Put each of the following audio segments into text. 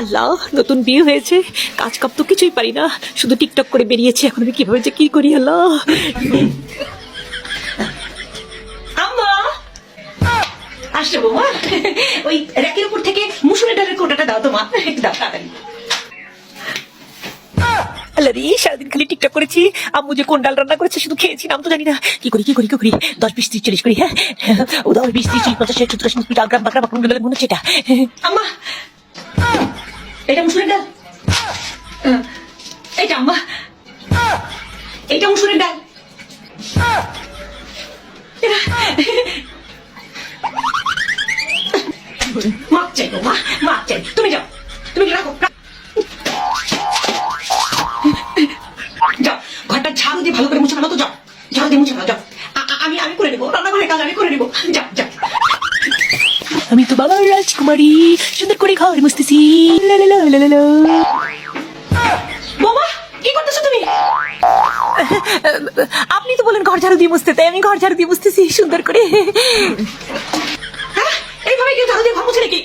আল্লাহ নতুন বিয়ে হয়েছে। কাজ কাপ তো কিছুই পারি না। শুধু টিকটক করে বেরিয়েছি। এখন আমি কীভাবে যে কি করি আল্লাহ? বৌমা। ওই র্যাকের উপর থেকে ডালের কোটাটা দাও একটু দাও তাড়াতাড়ি। আল্লাহ রে সারাদিন খালি টিকটক করেছি। আম্মু যে কোন ডাল রান্না করেছে শুধু খেয়েছি নাম তো জানি না। কি করি কি করি কি করি? দশ বিশ ত্রিশ চল্লিশ করি হ্যাঁ? ও দশ বিশ ত্রিশ চল্লিশ পঞ্চাশ ষাট সত্তর আশি নব্বই গ্রাম বাকরা বাকরা মনে হচ্ছে এটা আম্মা! এটা মুসুরের ডাল? এইটা আম্মা। এইটা মুসুরের ডাল। চাই। তুমি যাও, তুমি রাখো। যাও ঝাড়ু দিয়ে ভালো করে মুছে ফেলো তো, যাও। ঝাড়ু দিয়ে মুছে ফেলো, যাও। আমি আমি করে নেব, রান্নাঘরের কাজ আমি করে নেব। যাও যাও। আমি তো বাবার রাজকুমারী। সুন্দর করে ঘর মুছতেছি। বোমা, কি করতেছো তুমি? আপনি তো বলেন ঘর ঝাড়ু দিয়ে মুছতে, তাই আমি ঘর ঝাড়ু দিয়ে মুছতেছি, সুন্দর করে। হ্যাঁ এইভাবে কেউ ঝাড়ু দিয়ে ঘর মুছে নাকি?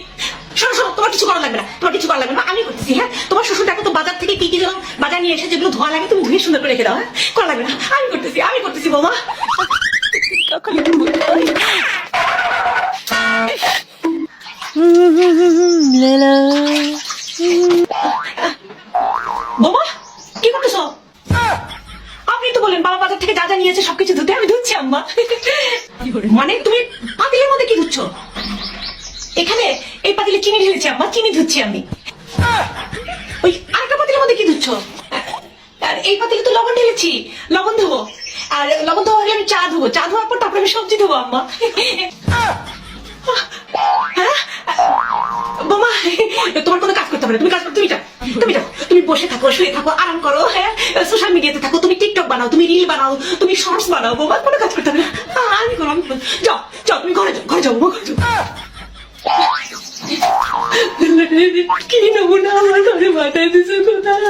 শোনো শোনো, তোমার কিছু করা লাগবে না, তোমার কিছু করা লাগবে না, আমি করতেছি হ্যাঁ? তোমার শ্বশুর দেখো তো বাজার থেকে কি কি যেন বাজার নিয়ে এসে যেগুলো ধোয়া লাগে, তুমি ধুয়ে সুন্দর করে রেখে দাও হ্যাঁ? করা লাগবে না, আমি করতেছি আমি করতেছি, বৌমা। কখন বাবা বাজার থেকে যা যা নিয়েছে, সবকিছু ধুতে আমি ধুচ্ছি, আম্মা। মানে তুমি পাতিলের মধ্যে কি ধুচ্ছ? এখানে এই পাতিলে চিনি ঢেলেছি, আম্মা, চিনি ধুচ্ছি আমি। ওই আরেকটা পাতিলের মধ্যে কি ধুচ্ছ? আর এই পাতিলে তো লবণ ঢেলেছি, লবণ ধোবো। আর লবণ ধোয়া হলে আমি চা ধোবো, চা ধোয়ার পর তারপরে আমি সবজি ধোবো, আম্মা। হ্যাঁ? তোমার কোনো কাজ করতে হবে তুমি কাজ করো, তুমি যাও তুমি যাও। তুমি বসে থাকো, শুয়ে থাকো, আরাম করো হ্যাঁ? সোশ্যাল মিডিয়াতে থাকো, তুমি টিকটক বানাও, তুমি রিল বানাও, তুমি শর্টস বানাও, বোমা, কোনো কাজ করতে হবে আমি করো আমি যাও যাও, তুমি ঘরে যাও ঘরে যাও ঘরে যাও। কি নমুনা আমার ঘরে মাথায় দিছে কোথায়?